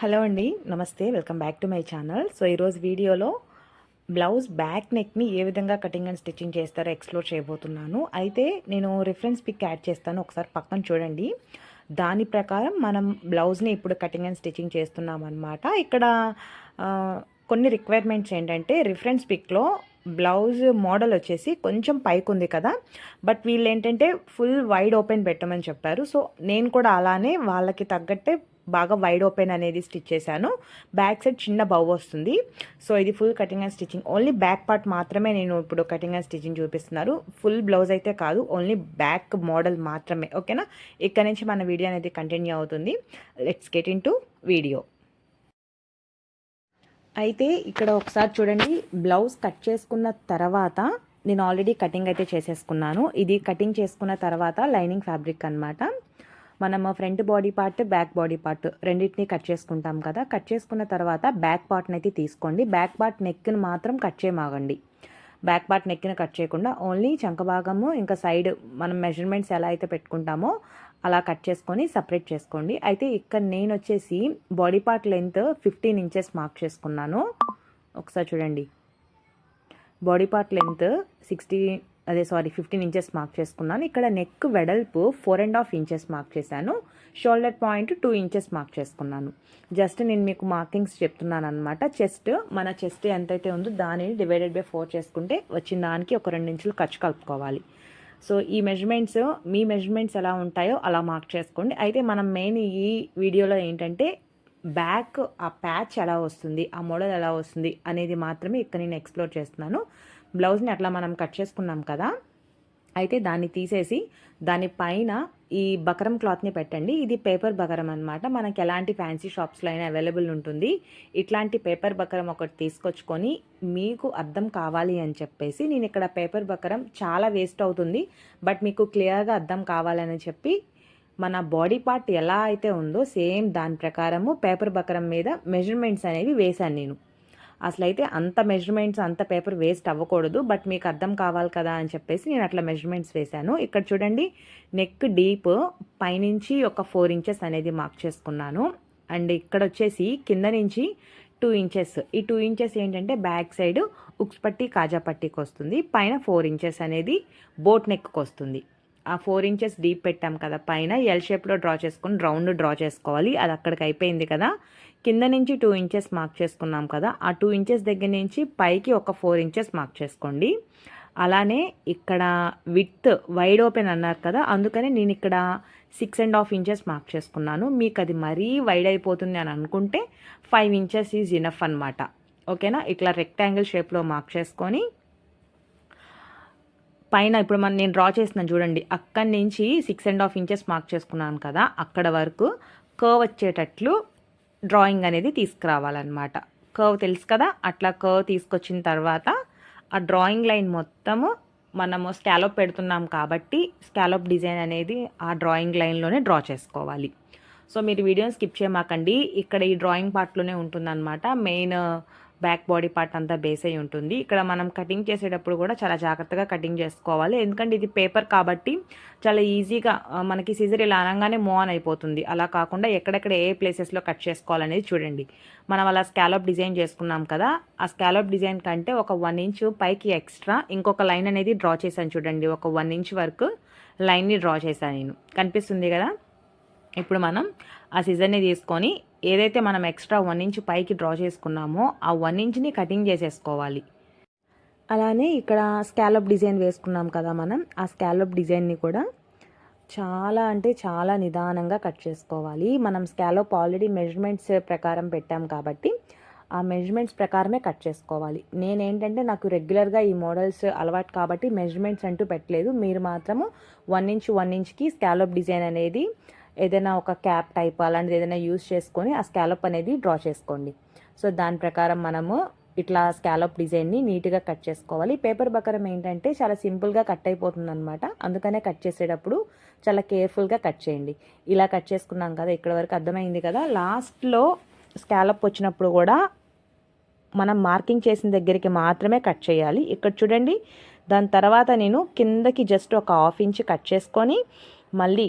Hello అండి నమస్తే welcome back to my channel. So ఈరోజు వీడియోలో బ్లౌజ్ బ్యాక్ నెక్ని ఏ విధంగా కటింగ్ అండ్ స్టిచ్చింగ్ చేస్తారో ఎక్స్ప్లోర్ చేయబోతున్నాను. అయితే నేను రిఫరెన్స్ పిక్ యాడ్ చేస్తాను ఒకసారి పక్కన చూడండి. దాని ప్రకారం మనం బ్లౌజ్ని ఇప్పుడు కటింగ్ అండ్ స్టిచ్చింగ్ చేస్తున్నాం అనమాట ఇక్కడ కొన్ని రిక్వైర్మెంట్స్ ఏంటంటే రిఫరెన్స్ పిక్లో బ్లౌజ్ మోడల్ వచ్చేసి కొంచెం పైకి ఉంది కదా. బట్ వీళ్ళు ఏంటంటే ఫుల్ వైడ్ ఓపెన్ పెట్టమని చెప్పారు. సో నేను కూడా అలానే వాళ్ళకి తగ్గట్టే బాగా వైడ్ ఓపెన్ అనేది స్టిచ్ చేశాను. బ్యాక్ సైడ్ చిన్న బౌ వస్తుంది. సో ఇది full cutting and stitching only back part మాత్రమే నేను ఇప్పుడు కటింగ్ అండ్ స్టిచ్చింగ్ చూపిస్తున్నారు. ఫుల్ బ్లౌజ్ అయితే కాదు ఓన్లీ బ్యాక్ మోడల్ మాత్రమే. ఓకేనా ఇక్కడ నుంచి మన వీడియో అనేది కంటిన్యూ అవుతుంది. Let's get into video అయితే ఇక్కడ ఒకసారి చూడండి బ్లౌజ్ కట్ చేసుకున్న తర్వాత నేను ఆల్రెడీ కటింగ్ అయితే చేసేసుకున్నాను. ఇది కటింగ్ చేసుకున్న తర్వాత లైనింగ్ ఫ్యాబ్రిక్ అన్నమాట. మనం front body part back body part రెండింటిని కట్ చేసుకుంటాం కదా. కట్ చేసుకున్న తర్వాత బ్యాక్ పార్ట్ని అయితే తీసుకోండి. బ్యాక్ పార్ట్ నెక్ని మాత్రం కట్ చేయమాగండి బ్యాక్ పార్ట్ నెక్కిన కట్ చేయకుండా ఓన్లీ చంక భాగము ఇంకా సైడ్ మనం మెజర్మెంట్స్ ఎలా అయితే పెట్టుకుంటామో అలా కట్ చేసుకొని సపరేట్ చేసుకోండి. అయితే ఇక్కడ నేను వచ్చేసి body part length fifteen inches mark చేసుకున్నాను. ఒకసారి చూడండి. బాడీ పార్ట్ లెంత్ సిక్స్టీ అదే సారీ ఫిఫ్టీన్ ఇంచెస్ మార్క్ చేసుకున్నాను. ఇక్కడ నెక్ వెడల్పు four and half inches mark చేశాను. Shoulder point two inches mark చేసుకున్నాను. జస్ట్ నేను మీకు మార్కింగ్స్ చెప్తున్నాను అనమాట చెస్ట్ మన చెస్ట్ ఎంతైతే ఉందో దానిని డివైడెడ్ బై ఫోర్ చేసుకుంటే వచ్చిన దానికి ఒక రెండు ఇంచులు ఖర్చు కలుపుకోవాలి. సో ఈ మెజర్మెంట్స్ మీ మెజర్మెంట్స్ ఎలా ఉంటాయో అలా మార్క్ చేసుకోండి. అయితే మనం మెయిన్ ఈ వీడియోలో ఏంటంటే బ్యాక్ ఆ ప్యాచ్ ఎలా వస్తుంది ఆ మోడల్ ఎలా వస్తుంది అనేది మాత్రమే ఇక్కడ నేను ఎక్స్ప్లోర్ చేస్తున్నాను. బ్లౌజ్ని అట్లా మనం కట్ చేసుకున్నాం కదా అయితే దాన్ని తీసేసి దానిపైన ఈ బకరం క్లాత్ని పెట్టండి. ఇది పేపర్ బకరం అనమాట మనకి ఎలాంటి ఫ్యాన్సీ షాప్స్లో అయినా అవైలబుల్ ఉంటుంది. ఇట్లాంటి పేపర్ బకరం ఒకటి తీసుకొచ్చుకొని మీకు అర్థం కావాలి అని చెప్పేసి నేను ఇక్కడ పేపర్ బకరం చాలా వేస్ట్ అవుతుంది. బట్ మీకు క్లియర్గా అర్థం కావాలని చెప్పి మన బాడీ పార్ట్ ఎలా అయితే ఉందో సేమ్ దాని ప్రకారము పేపర్ బకరం మీద మెజర్మెంట్స్ అనేవి వేశాను నేను. అసలు అయితే అంత మెజర్మెంట్స్ అంత పేపర్ వేస్ట్ అవ్వకూడదు బట్ మీకు అర్థం కావాలి కదా అని చెప్పేసి నేను అట్లా మెజర్మెంట్స్ వేశాను. ఇక్కడ చూడండి నెక్ డీప్ పైనుంచి ఒక ఫోర్ ఇంచెస్ అనేది మార్క్ చేసుకున్నాను. అండ్ ఇక్కడ వచ్చేసి కింద నుంచి టూ ఇంచెస్ ఈ టూ ఇంచెస్ ఏంటంటే బ్యాక్ సైడ్ ఉక్స్ పట్టి కాజా పట్టీకి వస్తుంది. పైన ఫోర్ ఇంచెస్ అనేది బోట్ నెక్కి వస్తుంది. ఆ ఫోర్ ఇంచెస్ డీప్ పెట్టాం కదా పైన. ఎల్ షేప్లో డ్రా చేసుకొని రౌండ్ డ్రా చేసుకోవాలి. అది అక్కడికి అయిపోయింది కదా. కింద నుంచి టూ ఇంచెస్ మార్క్ చేసుకున్నాం కదా ఆ టూ ఇంచెస్ దగ్గర నుంచి పైకి ఒక ఫోర్ ఇంచెస్ మార్క్ చేసుకోండి. అలానే ఇక్కడ విత్ వైడ్ ఓపెన్ అన్నారు కదా అందుకనే నేను ఇక్కడ six and half inches mark చేసుకున్నాను. మీకు అది మరీ వైడ్ అయిపోతుంది అని అనుకుంటే ఫైవ్ ఇంచెస్ ఈజ్ ఇనఫ్ అనమాట ఓకేనా? ఇట్లా రెక్టాంగిల్ షేప్లో మార్క్ చేసుకొని పైన ఇప్పుడు మనం నేను డ్రా చేసిన చూడండి అక్కడి నుంచి six and half inches mark చేసుకున్నాను కదా అక్కడ వరకు కర్వ్ వచ్చేటట్లు డ్రాయింగ్ అనేది తీసుకురావాలన్నమాట. కర్వ్ తెలుసు కదా? అట్లా కర్వ్ తీసుకొచ్చిన తర్వాత ఆ డ్రాయింగ్ లైన్ మొత్తము మనము స్కాలప్ పెడుతున్నాం కాబట్టి స్కాలప్ డిజైన్ అనేది ఆ డ్రాయింగ్ లైన్లోనే డ్రా చేసుకోవాలి. సో మీరు వీడియోని స్కిప్ చేయమాకండి. ఇక్కడ ఈ డ్రాయింగ్ పార్ట్లోనే ఉంటుందన్నమాట. మెయిన్ బ్యాక్ బాడీ పార్ట్ అంతా బేస్ అయి ఉంటుంది. ఇక్కడ మనం కటింగ్ చేసేటప్పుడు కూడా చాలా జాగ్రత్తగా కటింగ్ చేసుకోవాలి. ఎందుకంటే ఇది పేపర్ కాబట్టి చాలా ఈజీగా మనకి సిజర్ ఇలా అనగానే మూవ్ ఆన్ అయిపోతుంది. అలా కాకుండా ఎక్కడెక్కడ ఏ ప్లేసెస్లో కట్ చేసుకోవాలనేది చూడండి. మనం అలా స్కాలప్ డిజైన్ చేసుకున్నాం కదా ఆ స్కాలప్ డిజైన్ కంటే ఒక వన్ ఇంచ్ పైకి ఎక్స్ట్రా ఇంకొక లైన్ అనేది డ్రా చేశాను చూడండి. ఒక వన్ ఇంచ్ వరకు లైన్ని డ్రా చేశాను నేను. కనిపిస్తుంది కదా? ఇప్పుడు మనం ఆ సిజర్ని తీసుకొని ఏదైతే మనం ఎక్స్ట్రా వన్ ఇంచ్ పైకి డ్రా చేసుకున్నామో ఆ వన్ ఇంచ్ని కటింగ్ చేసేసుకోవాలి. అలానే ఇక్కడ స్కాలప్ డిజైన్ వేసుకున్నాం కదా మనం ఆ స్కాలప్ డిజైన్ని కూడా చాలా అంటే చాలా నిదానంగా కట్ చేసుకోవాలి. మనం స్కాలప్ ఆల్రెడీ మెజర్మెంట్స్ ప్రకారం పెట్టాం కాబట్టి ఆ మెజర్మెంట్స్ ప్రకారమే కట్ చేసుకోవాలి. నేనేంటంటే నాకు రెగ్యులర్గా ఈ మోడల్స్ అలవాటు కాబట్టి మెజర్మెంట్స్ అంటూ పెట్టలేదు. మీరు మాత్రము వన్ ఇంచ్ వన్ ఇంచ్కి స్కాలప్ డిజైన్ అనేది ఏదైనా ఒక క్యాప్ టైప్ అలాంటిది ఏదైనా యూస్ చేసుకొని ఆ స్కాలప్ అనేది డ్రా చేసుకోండి. సో దాని ప్రకారం మనము ఇట్లా స్కాలప్ డిజైన్ని నీట్గా కట్ చేసుకోవాలి. పేపర్ బకరం ఏంటంటే చాలా సింపుల్గా కట్ అయిపోతుంది అనమాట అందుకనే కట్ చేసేటప్పుడు చాలా కేర్ఫుల్గా కట్ చేయండి. ఇలా కట్ చేసుకున్నాం కదా ఇక్కడ వరకు అర్థమైంది కదా. లాస్ట్లో స్కాలప్ వచ్చినప్పుడు కూడా మనం మార్కింగ్ చేసిన దగ్గరికి మాత్రమే కట్ చేయాలి. ఇక్కడ చూడండి దాని తర్వాత నేను కిందకి జస్ట్ ఒక హాఫ్ ఇంచ్ కట్ చేసుకొని మళ్ళీ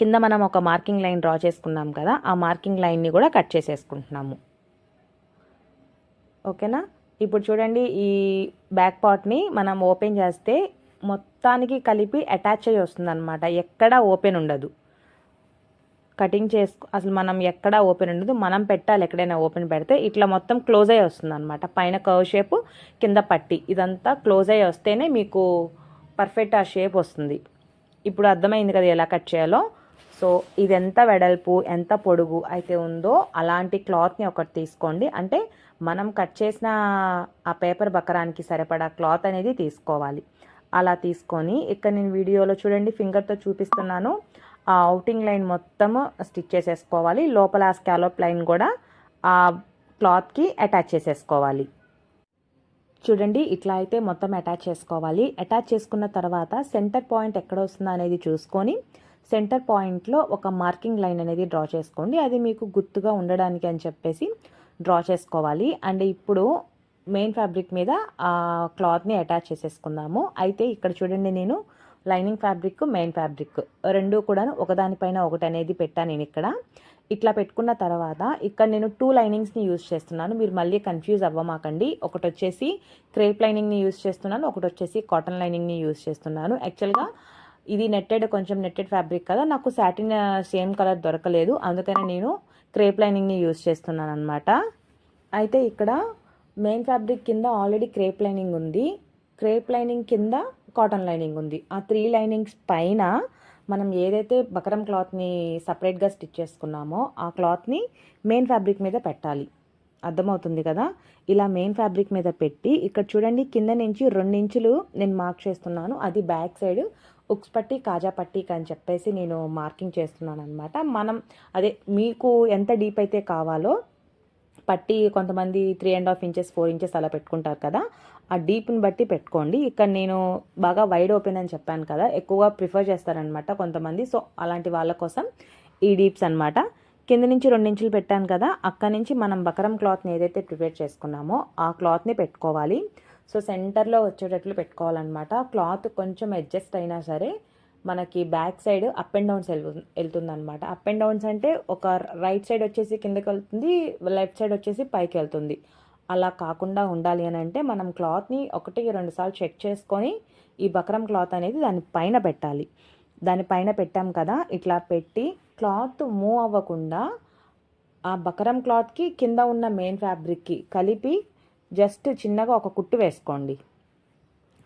కింద మనం ఒక మార్కింగ్ లైన్ డ్రా చేసుకున్నాం కదా ఆ మార్కింగ్ లైన్ని కూడా కట్ చేసేసుకుంటున్నాము. ఓకేనా? ఇప్పుడు చూడండి ఈ బ్యాక్ పార్ట్ని మనం ఓపెన్ చేస్తే మొత్తానికి కలిపి అటాచ్ అయ్యి వస్తుందన్నమాట. ఎక్కడ ఓపెన్ ఉండదు. కటింగ్ చేసుకు అసలు మనం ఎక్కడ ఓపెన్ ఉండదు. మనం పెట్టాలి ఎక్కడైనా ఓపెన్ పెడితే ఇట్లా మొత్తం క్లోజ్ అయ్యి వస్తుంది అనమాట పైన కర్వ్ షేప్ కింద పట్టి. ఇదంతా క్లోజ్ అయ్యి వస్తేనే మీకు పర్ఫెక్ట్ ఆ షేప్ వస్తుంది. ఇప్పుడు అర్థమైంది కదా ఎలా కట్ చేయాలో? సో ఇది ఎంత వెడల్పు ఎంత పొడుగు అయితే ఉందో అలాంటి క్లాత్ని ఒకటి తీసుకోండి. అంటే మనం కట్ చేసిన ఆ పేపర్ బకరానికి సరిపడా క్లాత్ అనేది తీసుకోవాలి. అలా తీసుకొని ఇక్కడ నేను వీడియోలో చూడండి ఫింగర్తో చూపిస్తున్నాను. ఆ అవుటింగ్ లైన్ మొత్తం స్టిచ్ చేసేసుకోవాలి. లోపల ఆ స్కాలోప్ లైన్ కూడా ఆ క్లాత్కి అటాచ్ చేసేసుకోవాలి. చూడండి ఇట్లా అయితే మొత్తం అటాచ్ చేసుకోవాలి. అటాచ్ చేసుకున్న తర్వాత సెంటర్ పాయింట్ ఎక్కడ వస్తుందో అనేది చూసుకొని సెంటర్ పాయింట్లో ఒక మార్కింగ్ లైన్ అనేది డ్రా చేసుకోండి. అది మీకు గుర్తుగా ఉండడానికి అని చెప్పేసి డ్రా చేసుకోవాలి. అండ్ ఇప్పుడు మెయిన్ ఫ్యాబ్రిక్ మీద ఆ క్లాత్ని అటాచ్ చేసేసుకుందాము. అయితే ఇక్కడ చూడండి నేను లైనింగ్ ఫ్యాబ్రిక్ మెయిన్ ఫ్యాబ్రిక్ రెండు కూడాను ఒకదానిపైన ఒకటి అనేది పెట్టాను నేను ఇక్కడ. ఇట్లా పెట్టుకున్న తర్వాత ఇక్కడ నేను టూ లైనింగ్స్ని యూజ్ చేస్తున్నాను. మీరు మళ్ళీ కన్ఫ్యూజ్ అవ్వమాకండి. ఒకటి వచ్చేసి క్రేప్ లైనింగ్ని యూజ్ చేస్తున్నాను. ఒకటి వచ్చేసి కాటన్ లైనింగ్ని యూజ్ చేస్తున్నాను. యాక్చువల్గా ఇది నెట్టెడ్ కొంచెం నెట్టెడ్ ఫ్యాబ్రిక్ కదా. నాకు సాటిన్ సేమ్ కలర్ దొరకలేదు. అందుకని నేను క్రేప్ లైనింగ్ని యూజ్ చేస్తున్నాను అనమాట అయితే ఇక్కడ మెయిన్ ఫ్యాబ్రిక్ కింద ఆల్రెడీ క్రేప్ లైనింగ్ ఉంది. క్రేప్ లైనింగ్ కింద కాటన్ లైనింగ్ ఉంది. ఆ త్రీ లైనింగ్స్ పైన మనం ఏదైతే బకరం క్లాత్ని సపరేట్గా స్టిచ్ చేసుకున్నామో ఆ క్లాత్ని మెయిన్ ఫ్యాబ్రిక్ మీద పెట్టాలి. అర్థమవుతుంది కదా? ఇలా మెయిన్ ఫ్యాబ్రిక్ మీద పెట్టి ఇక్కడ చూడండి కింద నుంచి రెండు ఇంచులు నేను మార్క్ చేస్తున్నాను. అది బ్యాక్ సైడ్ హుక్స్ పట్టి కాజా పట్టీకి అని చెప్పేసి నేను మార్కింగ్ చేస్తున్నాను అనమాట మనం అదే మీకు ఎంత డీప్ అయితే కావాలో పట్టి కొంతమంది three and half inches four inches అలా పెట్టుకుంటారు కదా ఆ డీప్ని బట్టి పెట్టుకోండి. ఇక్కడ నేను బాగా వైడ్ ఓపెన్ అని చెప్పాను కదా ఎక్కువగా ప్రిఫర్ చేస్తారనమాట కొంతమంది. సో అలాంటి వాళ్ళ కోసం ఈ డీప్స్ అనమాట కింద నుంచి రెండు ఇంచులు పెట్టాను కదా అక్కడ నుంచి మనం బకరం క్లాత్ని ఏదైతే ప్రిపేర్ చేసుకున్నామో ఆ క్లాత్ని పెట్టుకోవాలి. సో సెంటర్లో వచ్చేటట్లు పెట్టుకోవాలన్నమాట. క్లాత్ కొంచెం అడ్జస్ట్ అయినా సరే మనకి back side up and downs వెళ్తుంది అనమాట అప్ అండ్ డౌన్స్ అంటే ఒక రైట్ సైడ్ వచ్చేసి కిందకి వెళ్తుంది లెఫ్ట్ సైడ్ వచ్చేసి పైకి వెళ్తుంది. అలా కాకుండా ఉండాలి అని అంటే మనం క్లాత్ని ఒకటి రెండు సార్లు చెక్ చేసుకొని ఈ బక్రం క్లాత్ అనేది దాని పైన పెట్టాలి. దాని పైన పెట్టాం కదా ఇట్లా పెట్టి క్లాత్ మూవ్ అవ్వకుండా ఆ బకరం క్లాత్కి కింద ఉన్న మెయిన్ ఫ్యాబ్రిక్కి కలిపి జస్ట్ చిన్నగా ఒక కుట్టు వేసుకోండి.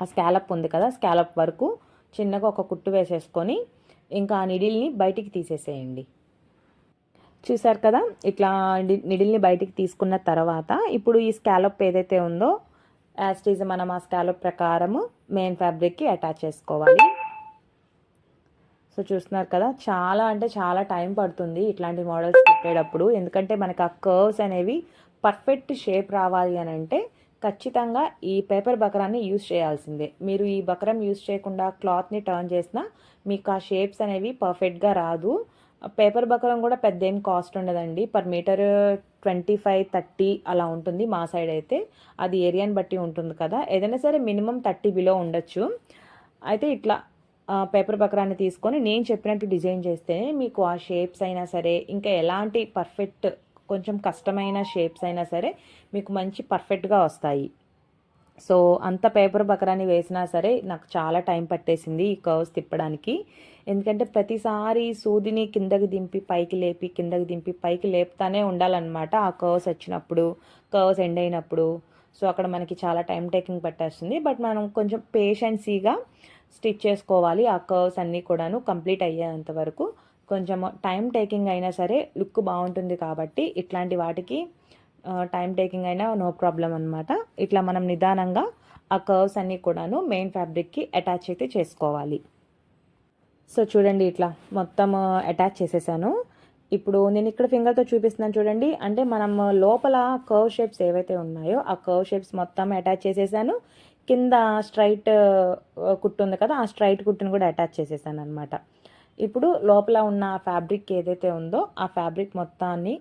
ఆ స్కాలప్ ఉంది కదా స్కాలప్ వరకు చిన్నగా ఒక కుట్టు వేసేసుకొని ఇంకా ఆ నిడిల్ని బయటికి తీసేసేయండి. చూసారు కదా ఇట్లా నిడిల్ని బయటికి తీసుకున్న తర్వాత ఇప్పుడు ఈ స్కాలప్ ఏదైతే ఉందో యాస్టీజ్ మనం ఆ స్కాలప్ ప్రకారము మెయిన్ ఫ్యాబ్రిక్కి అటాచ్ చేసుకోవాలి. సో చూస్తున్నారు కదా చాలా అంటే చాలా టైం పడుతుంది ఇట్లాంటి మోడల్స్ పెట్టేటప్పుడు ఎందుకంటే మనకి ఆ కర్వ్స్ అనేవి పర్ఫెక్ట్ షేప్ రావాలి అని అంటే ఖచ్చితంగా ఈ పేపర్ బకరాన్ని యూస్ చేయాల్సిందే. మీరు ఈ బకరం యూస్ చేయకుండా క్లాత్ని టర్న్ చేసినా మీకు ఆ షేప్స్ అనేవి పర్ఫెక్ట్గా రాదు. పేపర్ బకరం కూడా పెద్ద ఏం కాస్ట్ ఉండదండి. Per metre twenty five thirty అలా ఉంటుంది మా సైడ్ అయితే. అది ఏరియాని బట్టి ఉంటుంది కదా. ఏదైనా సరే మినిమం థర్టీ బిలో ఉండొచ్చు. అయితే ఇట్లా పేపర్ బకరాన్ని తీసుకొని నేను చెప్పినట్టు డిజైన్ చేస్తేనే మీకు ఆ షేప్స్ అయినా సరే ఇంకా ఎలాంటి పర్ఫెక్ట్ కొంచెం కష్టమైన షేప్స్ అయినా సరే మీకు మంచి పర్ఫెక్ట్గా వస్తాయి. సో అంత పేపర్ బకరాన్ని వేసినా సరే నాకు చాలా టైం పట్టేసింది ఈ కర్వ్స్ తిప్పడానికి. ఎందుకంటే ప్రతిసారి సూదిని కిందకి దింపి పైకి లేపి కిందకి దింపి పైకి లేపుతానే ఉండాలన్నమాట ఆ కర్వ్స్ వచ్చినప్పుడు కర్వ్స్ ఎండ్ అయినప్పుడు. సో అక్కడ మనకి చాలా టైం టేకింగ్ పట్టేస్తుంది. బట్ మనం కొంచెం పేషెన్సీగా స్టిచ్ చేసుకోవాలి ఆ కర్వ్స్ అన్నీ కూడాను కంప్లీట్ అయ్యేంత వరకు. కొంచెం టైం టేకింగ్ అయినా సరే లుక్ బాగుంటుంది కాబట్టి ఇట్లాంటి వాటికి టైం టేకింగ్ అయినా నో ప్రాబ్లం అనమాట ఇట్లా మనం నిదానంగా ఆ కర్వ్స్ అన్నీ కూడాను మెయిన్ ఫ్యాబ్రిక్కి అటాచ్ అయితే చేసుకోవాలి. సో చూడండి ఇట్లా మొత్తం అటాచ్ చేసేసాను. ఇప్పుడు నేను ఇక్కడ ఫింగర్తో చూపిస్తున్నాను చూడండి. అంటే మనం లోపల కర్వ్ షేప్స్ ఏవైతే ఉన్నాయో ఆ కర్వ్ షేప్స్ మొత్తం అటాచ్ చేసేసాను. కింద స్ట్రైట్ కుట్టు ఉంది కదా ఆ స్ట్రైట్ కుట్టును కూడా అటాచ్ చేసేసాను అనమాట ఇప్పుడు లోపల ఉన్న ఫ్యాబ్రిక్ ఏదైతే ఉందో ఆ ఫ్యాబ్రిక్ మొత్తాన్ని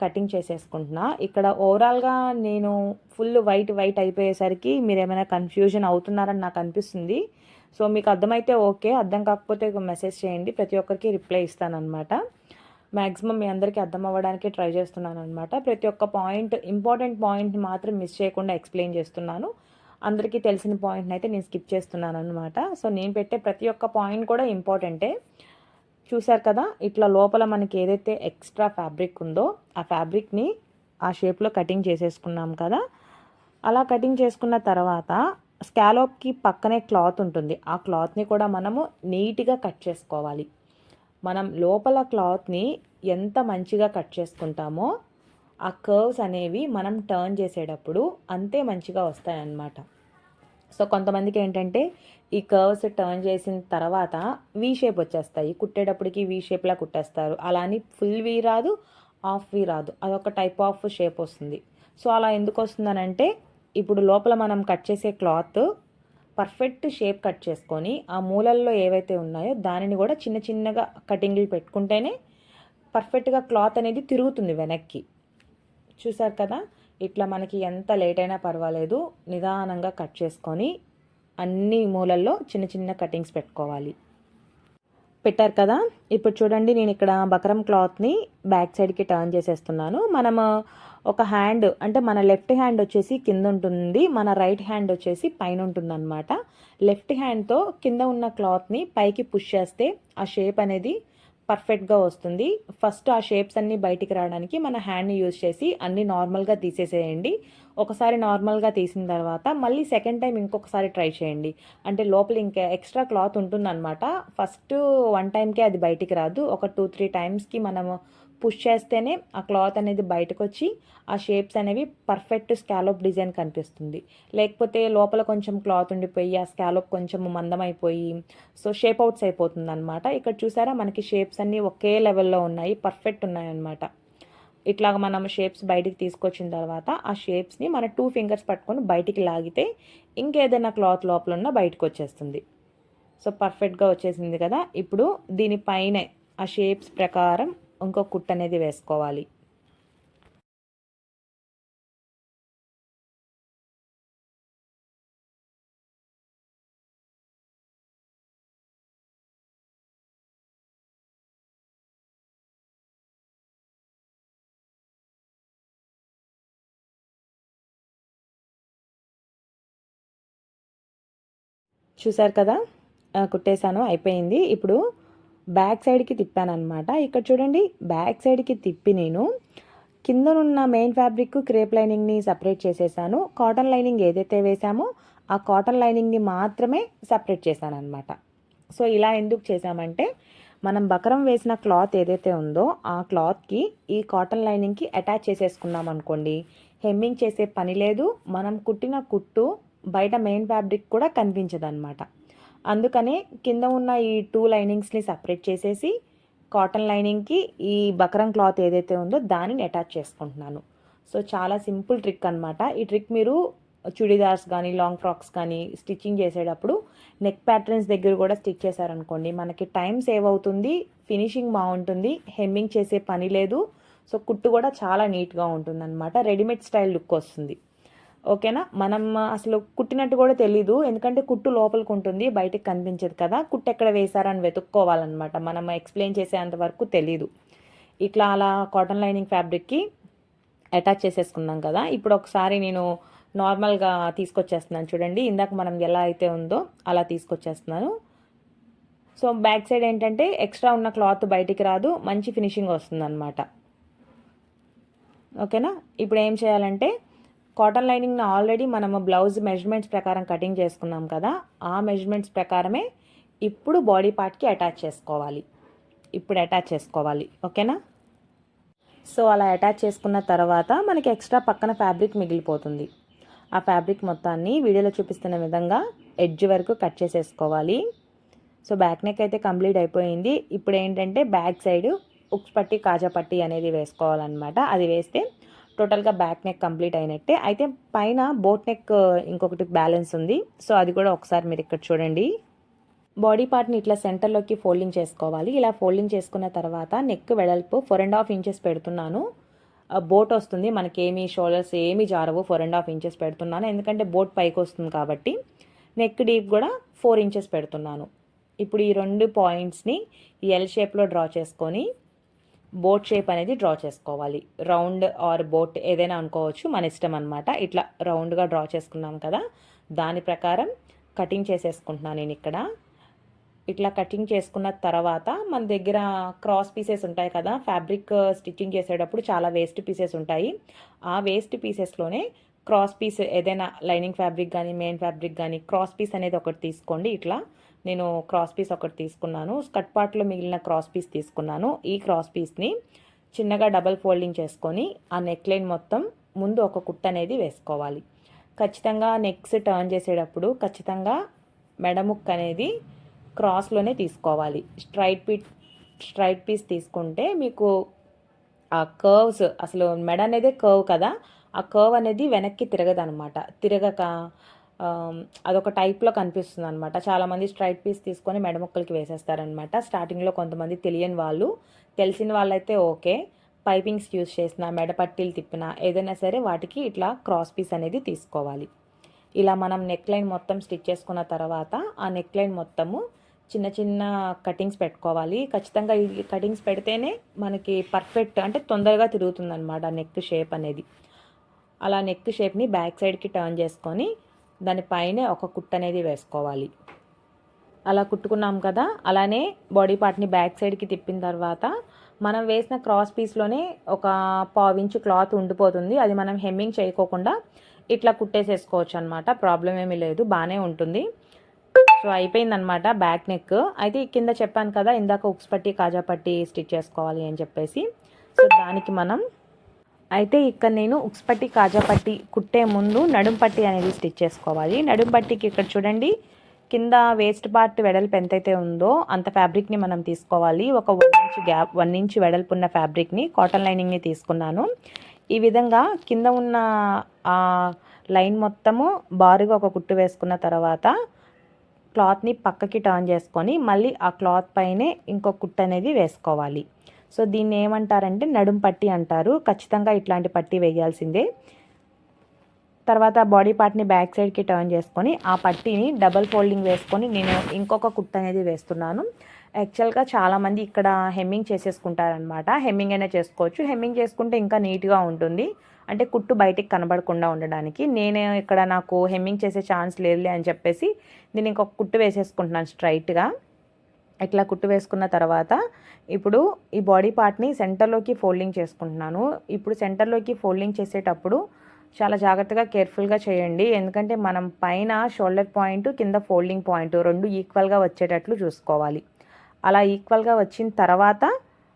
కటింగ్ చేసేసుకుంటున్నా. ఇక్కడ ఓవరాల్గా నేను ఫుల్ వైట్ వైట్ అయిపోయేసరికి మీరు ఏమైనా కన్ఫ్యూజన్ అవుతున్నారని నాకు అనిపిస్తుంది. సో మీకు అర్థమైతే ఓకే. అర్థం కాకపోతే ఒక మెసేజ్ చేయండి. ప్రతి ఒక్కరికి రిప్లై ఇస్తానన్నమాట. మ్యాక్సిమం మీ అందరికీ అర్థం అవ్వడానికి ట్రై చేస్తున్నాను అనమాట ప్రతి ఒక్క పాయింట్ ఇంపార్టెంట్ పాయింట్ మాత్రం మిస్ చేయకుండా ఎక్స్ప్లెయిన్ చేస్తున్నాను. అందరికీ తెలిసిన పాయింట్ని అయితే నేను స్కిప్ చేస్తున్నాను అనమాట సో నేను పెట్టే ప్రతి ఒక్క పాయింట్ కూడా ఇంపార్టెంటే. చూసారు కదా ఇట్లా లోపల మనకి ఏదైతే ఎక్స్ట్రా ఫ్యాబ్రిక్ ఉందో ఆ ఫ్యాబ్రిక్ని ఆ షేప్లో కటింగ్ చేసేసుకున్నాం కదా. అలా కటింగ్ చేసుకున్న తర్వాత స్కాలోప్కి పక్కనే క్లాత్ ఉంటుంది. ఆ క్లాత్ని కూడా మనము నీట్గా కట్ చేసుకోవాలి. మనం లోపల క్లాత్ని ఎంత మంచిగా కట్ చేసుకుంటామో ఆ కర్వ్స్ అనేవి మనం టర్న్ చేసేటప్పుడు అంతే మంచిగా వస్తాయన్నమాట. సో కొంతమందికి ఏంటంటే ఈ కర్వ్స్ టర్న్ చేసిన తర్వాత వీ షేప్ వచ్చేస్తాయి. కుట్టేటప్పటికి వీ షేప్లా కుట్టేస్తారు. అలా అని ఫుల్ వీ రాదు హాఫ్ వీ రాదు. అదొక టైప్ ఆఫ్ షేప్ వస్తుంది. సో అలా ఎందుకు వస్తుందనంటే ఇప్పుడు లోపల మనం కట్ చేసే క్లాత్ పర్ఫెక్ట్ షేప్ కట్ చేసుకొని ఆ మూలల్లో ఏవైతే ఉన్నాయో దానిని కూడా చిన్న చిన్నగా కటింగ్లు పెట్టుకుంటేనే పర్ఫెక్ట్గా క్లాత్ అనేది తిరుగుతుంది వెనక్కి. చూసారు కదా? ఇట్లా మనకి ఎంత లేట్ అయినా పర్వాలేదు. నిదానంగా కట్ చేసుకొని అన్ని మూలల్లో చిన్న చిన్న కటింగ్స్ పెట్టుకోవాలి. పెట్టారు కదా? ఇప్పుడు చూడండి నేను ఇక్కడ బకరం క్లాత్ని బ్యాక్ సైడ్కి టర్న్ చేసేస్తున్నాను. మనము ఒక హ్యాండ్ అంటే మన లెఫ్ట్ హ్యాండ్ వచ్చేసి కింద ఉంటుంది. మన రైట్ హ్యాండ్ వచ్చేసి పైన ఉంటుంది అనమాట లెఫ్ట్ హ్యాండ్తో కింద ఉన్న క్లాత్ని పైకి పుష్ చేస్తే ఆ షేప్ అనేది పర్ఫెక్ట్గా వస్తుంది. ఫస్ట్ ఆ షేప్స్ అన్నీ బయటికి రావడానికి మన హ్యాండ్ని యూజ్ చేసి అన్నీ నార్మల్గా తీసేసేయండి. ఒకసారి నార్మల్గా తీసిన తర్వాత మళ్ళీ సెకండ్ టైం ఇంకొకసారి ట్రై చేయండి. అంటే లోపల ఇంకా ఎక్స్ట్రా క్లాత్ ఉంటుందన్నమాట. ఫస్ట్ వన్ టైంకే అది బయటికి రాదు. ఒక టూ త్రీ టైమ్స్కి మనము పుష్ చేస్తేనే ఆ క్లాత్ అనేది బయటకు వచ్చి ఆ షేప్స్ అనేవి పర్ఫెక్ట్ స్కాలోప్ డిజైన్ కనిపిస్తుంది. లేకపోతే లోపల కొంచెం క్లాత్ ఉండిపోయి ఆ స్కాలోప్ కొంచెం మందమైపోయి సో షేప్ అవుట్స్ అయిపోతుంది అనమాట ఇక్కడ చూసారా మనకి షేప్స్ అన్నీ ఒకే లెవెల్లో ఉన్నాయి పర్ఫెక్ట్ ఉన్నాయన్నమాట. ఇట్లాగ మనం షేప్స్ బయటికి తీసుకొచ్చిన తర్వాత ఆ షేప్స్ని మన టూ ఫింగర్స్ పట్టుకొని బయటికి లాగితే ఇంకేదైనా క్లాత్ లోపల ఉన్న బయటకు వచ్చేస్తుంది సో పర్ఫెక్ట్గా వచ్చేసింది కదా. ఇప్పుడు దీనిపైనే ఆ షేప్స్ ప్రకారం ఇంకో కుట్ అనేది వేసుకోవాలి. చూసారు కదా? కుట్టేశాను అయిపోయింది. ఇప్పుడు బ్యాక్ సైడ్కి తిప్పాను అనమాట ఇక్కడ చూడండి బ్యాక్ సైడ్కి తిప్పి నేను కిందనున్న మెయిన్ ఫ్యాబ్రిక్ క్రేప్ లైనింగ్ని సపరేట్ చేసేసాను. కాటన్ లైనింగ్ ఏదైతే వేసామో ఆ కాటన్ లైనింగ్ని మాత్రమే సపరేట్ చేశాను అనమాట సో ఇలా ఎందుకు చేశామంటే మనం బకరం వేసిన క్లాత్ ఏదైతే ఉందో ఆ క్లాత్కి ఈ కాటన్ లైనింగ్కి అటాచ్ చేసేసుకున్నాం అనుకోండి హెమ్మింగ్ చేసే పని లేదు. మనం కుట్టిన కుట్టు బయట మెయిన్ ఫ్యాబ్రిక్ కూడా కనిపించదు అనమాట అందుకనే కింద ఉన్న ఈ టూ లైనింగ్స్ని సపరేట్ చేసేసి కాటన్ లైనింగ్కి ఈ బకరం క్లాత్ ఏదైతే ఉందో దానిని అటాచ్ చేసుకుంటున్నాను. సో చాలా సింపుల్ ట్రిక్ అనమాట ఈ ట్రిక్ మీరు చుడిదార్స్ కానీ లాంగ్ ఫ్రాక్స్ కానీ స్టిచ్చింగ్ చేసేటప్పుడు నెక్ ప్యాటర్న్స్ దగ్గర కూడా స్టిచ్ చేశారనుకోండి మనకి టైం సేవ్ అవుతుంది ఫినిషింగ్ బాగుంటుంది హెమ్మింగ్ చేసే పని లేదు. సో కుట్టు కూడా చాలా నీట్గా ఉంటుంది అనమాట రెడీమేడ్ స్టైల్ లుక్ వస్తుంది. ఓకేనా? మనం అసలు కుట్టినట్టు కూడా తెలీదు. ఎందుకంటే కుట్టు లోపలికి ఉంటుంది బయటకు కనిపించదు కదా. కుట్టు ఎక్కడ వేశారని వెతుక్కోవాలన్నమాట. మనం ఎక్స్ప్లెయిన్ చేసేంత వరకు తెలీదు. ఇట్లా అలా కాటన్ లైనింగ్ ఫ్యాబ్రిక్కి అటాచ్ చేసేసుకున్నాం కదా. ఇప్పుడు ఒకసారి నేను నార్మల్గా తీసుకొచ్చేస్తున్నాను. చూడండి ఇందాక మనం ఎలా అయితే ఉందో అలా తీసుకొచ్చేస్తున్నాను. సో బ్యాక్ సైడ్ ఏంటంటే ఎక్స్ట్రా ఉన్న క్లాత్ బయటికి రాదు. మంచి ఫినిషింగ్ వస్తుంది అనమాట ఓకేనా? ఇప్పుడు ఏం చేయాలంటే కాటన్ లైనింగ్ని ఆల్రెడీ మనము బ్లౌజ్ మెజర్మెంట్స్ ప్రకారం కటింగ్ చేసుకున్నాం కదా ఆ మెజర్మెంట్స్ ప్రకారమే ఇప్పుడు బాడీ పార్ట్కి అటాచ్ చేసుకోవాలి. ఇప్పుడు అటాచ్ చేసుకోవాలి. ఓకేనా? సో అలా అటాచ్ చేసుకున్న తర్వాత మనకి ఎక్స్ట్రా పక్కన ఫ్యాబ్రిక్ మిగిలిపోతుంది. ఆ ఫ్యాబ్రిక్ మొత్తాన్ని వీడియోలో చూపిస్తున్న విధంగా ఎడ్జ్ వరకు కట్ చేసేసుకోవాలి. సో బ్యాక్ నెక్ అయితే కంప్లీట్ అయిపోయింది. ఇప్పుడు ఏంటంటే బ్యాక్ సైడ్ ఉక్స్ పట్టి కాజా పట్టి అనేది వేసుకోవాలన్నమాట. అది వేస్తే టోటల్గా బ్యాక్ నెక్ కంప్లీట్ అయినట్టే. అయితే పైన బోట్ నెక్ ఇంకొకటి బ్యాలెన్స్ ఉంది. సో అది కూడా ఒకసారి మీరు ఇక్కడ చూడండి. బాడీ పార్ట్ని ఇట్లా సెంటర్లోకి ఫోల్డింగ్ చేసుకోవాలి. ఇలా ఫోల్డింగ్ చేసుకున్న తర్వాత నెక్ వెడల్పు ఫోర్ అండ్ హాఫ్ ఇంచెస్ పెడుతున్నాను. బోట్ వస్తుంది. మనకి ఏమి షోల్డర్స్ ఏమి జారవు. ఫోర్ అండ్ హాఫ్ ఇంచెస్ పెడుతున్నాను. ఎందుకంటే బోట్ పైకి వస్తుంది కాబట్టి నెక్ డీప్ కూడా ఫోర్ ఇంచెస్ పెడుతున్నాను. ఇప్పుడు ఈ రెండు పాయింట్స్ని ఎల్ షేప్లో డ్రా చేసుకొని బోట్ షేప్ అనేది డ్రా చేసుకోవాలి. రౌండ్ ఆర్ బోట్ ఏదైనా అనుకోవచ్చు మన ఇష్టం అనమాట ఇట్లా రౌండ్గా డ్రా చేసుకున్నాం కదా దాని ప్రకారం కటింగ్ చేసేసుకుంటున్నాను నేను ఇక్కడ. ఇట్లా కటింగ్ చేసుకున్న తర్వాత మన దగ్గర క్రాస్ పీసెస్ ఉంటాయి కదా ఫ్యాబ్రిక్ స్టిచ్చింగ్ చేసేటప్పుడు చాలా వేస్ట్ పీసెస్ ఉంటాయి. ఆ వేస్ట్ పీసెస్లోనే క్రాస్ పీస్ ఏదైనా లైనింగ్ ఫ్యాబ్రిక్ కానీ మెయిన్ ఫ్యాబ్రిక్ కానీ క్రాస్ పీస్ అనేది ఒకటి తీసుకోండి. ఇట్లా నేను క్రాస్ పీస్ ఒకటి తీసుకున్నాను. స్కట్ పార్ట్లో మిగిలిన క్రాస్ పీస్ తీసుకున్నాను. ఈ క్రాస్ పీస్ని చిన్నగా డబల్ ఫోల్డింగ్ చేసుకొని ఆ నెక్ లైన్ మొత్తం ముందు ఒక కుట్ అనేది వేసుకోవాలి. ఖచ్చితంగా నెక్స్ టర్న్ చేసేటప్పుడు ఖచ్చితంగా మెడముక్ అనేది క్రాస్లోనే తీసుకోవాలి. స్ట్రైట్ పీ స్ట్రైట్ పీస్ తీసుకుంటే మీకు ఆ కర్వ్స్ అసలు మెడ అనేది కర్వ్ కదా ఆ కర్వ్ అనేది వెనక్కి తిరగదనమాట. తిరగక అదొక టైప్లో కనిపిస్తుంది అనమాట చాలామంది స్ట్రైట్ పీస్ తీసుకొని మెడముక్కలకి వేసేస్తారనమాట స్టార్టింగ్లో కొంతమంది తెలియని వాళ్ళు తెలిసిన వాళ్ళైతే ఓకే. పైపింగ్స్ యూస్ చేసిన మెడపట్టీలు తిప్పిన ఏదైనా సరే వాటికి ఇట్లా క్రాస్ పీస్ అనేది తీసుకోవాలి. ఇలా మనం నెక్ లైన్ మొత్తం స్టిచ్ చేసుకున్న తర్వాత ఆ నెక్ లైన్ మొత్తము చిన్న చిన్న కటింగ్స్ పెట్టుకోవాలి. ఖచ్చితంగా ఈ కటింగ్స్ పెడితేనే మనకి పర్ఫెక్ట్ అంటే తొందరగా తిరుగుతుంది అనమాట నెక్ షేప్ అనేది. అలా నెక్ షేప్ని బ్యాక్ సైడ్కి టర్న్ చేసుకొని దానిపైనే ఒక కుట్ అనేది వేసుకోవాలి. అలా కుట్టుకున్నాం కదా అలానే బాడీ పార్ట్ని బ్యాక్ సైడ్కి తిప్పిన తర్వాత మనం వేసిన క్రాస్ పీస్లోనే ఒక పావించు క్లాత్ ఉండిపోతుంది. అది మనం హెమ్మింగ్ చేయకోకుండా ఇట్లా కుట్టేసేసుకోవచ్చు అనమాట ప్రాబ్లం ఏమీ లేదు బాగానే ఉంటుంది. సో అయిపోయిందనమాట బ్యాక్ నెక్ అయితే కింద చెప్పాను కదా ఇందాక ఉక్స్ పట్టి కాజా పట్టి స్టిచ్ చేసుకోవాలి అని చెప్పేసి. సో దానికి మనం అయితే ఇక్కడ నేను ఉక్స్ పట్టి కాజా పట్టి కుట్టే ముందు నడుం పట్టి అనేది స్టిచ్ చేసుకోవాలి. నడుం పట్టికి ఇక్కడ చూడండి కింద వేస్ట్ పార్ట్ వెడల్పు ఎంతైతే ఉందో అంత ఫ్యాబ్రిక్ని మనం తీసుకోవాలి. ఒక one inch gap one inch వెడల్పు ఉన్న ఫ్యాబ్రిక్ని కాటన్ లైనింగ్ని తీసుకున్నాను. ఈ విధంగా కింద ఉన్న ఆ లైన్ మొత్తము బారుగా ఒక కుట్టు వేసుకున్న తర్వాత క్లాత్ని పక్కకి టర్న్ చేసుకొని మళ్ళీ ఆ క్లాత్ పైనే ఇంకో కుట్టు అనేది వేసుకోవాలి. సో దీన్ని ఏమంటారంటే నడుం పట్టి అంటారు. ఖచ్చితంగా ఇట్లాంటి పట్టి వేయాల్సిందే. తర్వాత బాడీ పార్ట్ని బ్యాక్ సైడ్కి టర్న్ చేసుకొని ఆ పట్టీని డబల్ ఫోల్డింగ్ వేసుకొని నేను ఇంకొక కుట్ అనేది వేస్తున్నాను. యాక్చువల్గా చాలామంది ఇక్కడ హెమ్మింగ్ చేసేసుకుంటారనమాట హెమ్మింగ్ అయినా చేసుకోవచ్చు. హెమ్మింగ్ చేసుకుంటే ఇంకా నీట్గా ఉంటుంది. అంటే కుట్టు బయటికి కనబడకుండా ఉండడానికి. నేను ఇక్కడ నాకు హెమ్మింగ్ చేసే ఛాన్స్ లేదులే అని చెప్పేసి నేను ఇంకొక కుట్టు వేసేసుకుంటున్నాను స్ట్రైట్గా. ఇట్లా కుట్టు వేసుకున్న తర్వాత ఇప్పుడు ఈ బాడీ పార్ట్ని సెంటర్లోకి ఫోల్డింగ్ చేసుకుంటున్నాను. ఇప్పుడు సెంటర్లోకి ఫోల్డింగ్ చేసేటప్పుడు చాలా జాగ్రత్తగా కేర్ఫుల్గా చేయండి. ఎందుకంటే మనం పైన షోల్డర్ పాయింట్ కింద ఫోల్డింగ్ పాయింట్ రెండు ఈక్వల్గా వచ్చేటట్లు చూసుకోవాలి. అలా ఈక్వల్గా వచ్చిన తర్వాత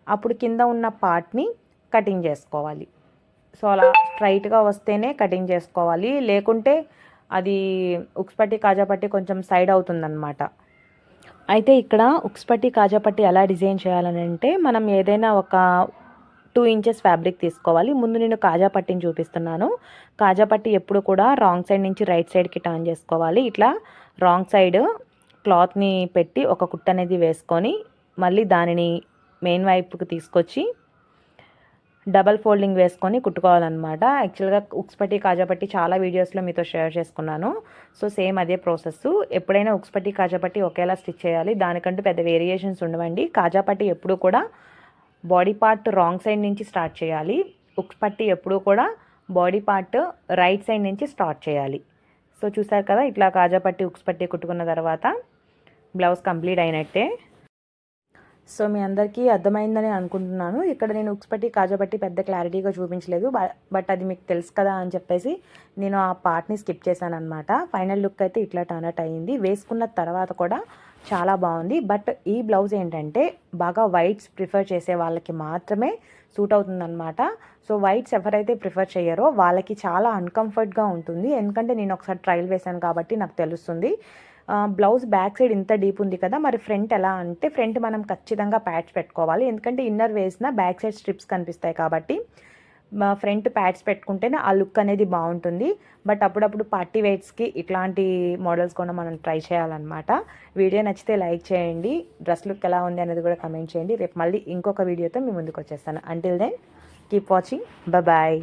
అప్పుడు కింద ఉన్న పార్ట్ని కటింగ్ చేసుకోవాలి. సో అలా స్ట్రైట్గా వస్తేనే కటింగ్ చేసుకోవాలి. లేకుంటే అది ఉక్స్పట్టి కాజాపట్టి కొంచెం సైడ్ అవుతుందన్నమాట. అయితే ఇక్కడ ఉక్స్పట్టి కాజాపట్టి ఎలా డిజైన్ చేయాలని అంటే మనం ఏదైనా ఒక టూ ఇంచెస్ ఫ్యాబ్రిక్ తీసుకోవాలి. ముందు నేను కాజా పట్టిని చూపిస్తున్నాను. కాజా పట్టి ఎప్పుడు కూడా రాంగ్ సైడ్ నుంచి రైట్ సైడ్కి టర్న్ చేసుకోవాలి. ఇట్లా రాంగ్ సైడ్ క్లాత్ని పెట్టి ఒక కుట్ట అనేది వేసుకొని మళ్ళీ దానిని మెయిన్ వైపుకి తీసుకొచ్చి డబల్ ఫోల్డింగ్ వేసుకొని కుట్టుకోవాలన్నమాట. యాక్చువల్గా ఉక్స్పట్టి కాజాపట్టి చాలా వీడియోస్లో మీతో షేర్ చేసుకున్నాను. సో సేమ్ అదే ప్రాసెస్ ఎప్పుడైనా ఉక్స్పట్టి కాజాపట్టి ఒకేలా స్టిచ్ చేయాలి. దానికంటూ పెద్ద వేరియేషన్స్ ఉండవండి. కాజాపట్టి ఎప్పుడూ కూడా బాడీ పార్ట్ రాంగ్ సైడ్ నుంచి స్టార్ట్ చేయాలి. ఉక్స్ పట్టి కూడా బాడీ పార్ట్ రైట్ సైడ్ నుంచి స్టార్ట్ చేయాలి. సో చూసారు కదా ఇట్లా కాజాపట్టి ఉక్స్పట్టి కుట్టుకున్న తర్వాత బ్లౌజ్ కంప్లీట్ అయినట్టే. సో మీ అందరికీ అర్థమైందని అనుకుంటున్నాను. ఇక్కడ నేను ఉక్స్ పట్టి పెద్ద క్లారిటీగా చూపించలేదు. బట్ అది మీకు తెలుసు కదా అని చెప్పేసి నేను ఆ పార్ట్ని స్కిప్ చేశాను అనమాట ఫైనల్ లుక్ అయితే ఇట్లా టర్నట్ అయ్యింది వేసుకున్న తర్వాత కూడా చాలా బాగుంది. బట్ ఈ బ్లౌజ్ ఏంటంటే బాగా వైట్స్ ప్రిఫర్ చేసే వాళ్ళకి మాత్రమే సూట్ అవుతుందన్నమాట. సో వైట్స్ ఎవరైతే ప్రిఫర్ చేయరో వాళ్ళకి చాలా అన్కంఫర్ట్గా ఉంటుంది. ఎందుకంటే నేను ఒకసారి ట్రయల్ వేశాను కాబట్టి నాకు తెలుస్తుంది. బ్లౌజ్ బ్యాక్ సైడ్ ఇంత డీప్ ఉంది కదా మరి ఫ్రంట్ ఎలా అంటే ఫ్రంట్ మనం ఖచ్చితంగా ప్యాచ్ పెట్టుకోవాలి. ఎందుకంటే ఇన్నర్ వేసిన బ్యాక్ సైడ్ స్ట్రిప్స్ కనిపిస్తాయి కాబట్టి ఫ్రంట్ ప్యాడ్స్ పెట్టుకుంటేనే ఆ లుక్ అనేది బాగుంటుంది. బట్ అప్పుడప్పుడు పార్టీ వెయిట్స్కి ఇట్లాంటి మోడల్స్ కూడా మనం ట్రై చేయాలన్నమాట. వీడియో నచ్చితే లైక్ చేయండి. డ్రెస్ లుక్ ఎలా ఉంది అనేది కూడా కమెంట్ చేయండి. రేపు మళ్ళీ ఇంకొక వీడియోతో మీ ముందుకు వచ్చేస్తాను. Until then keep watching bye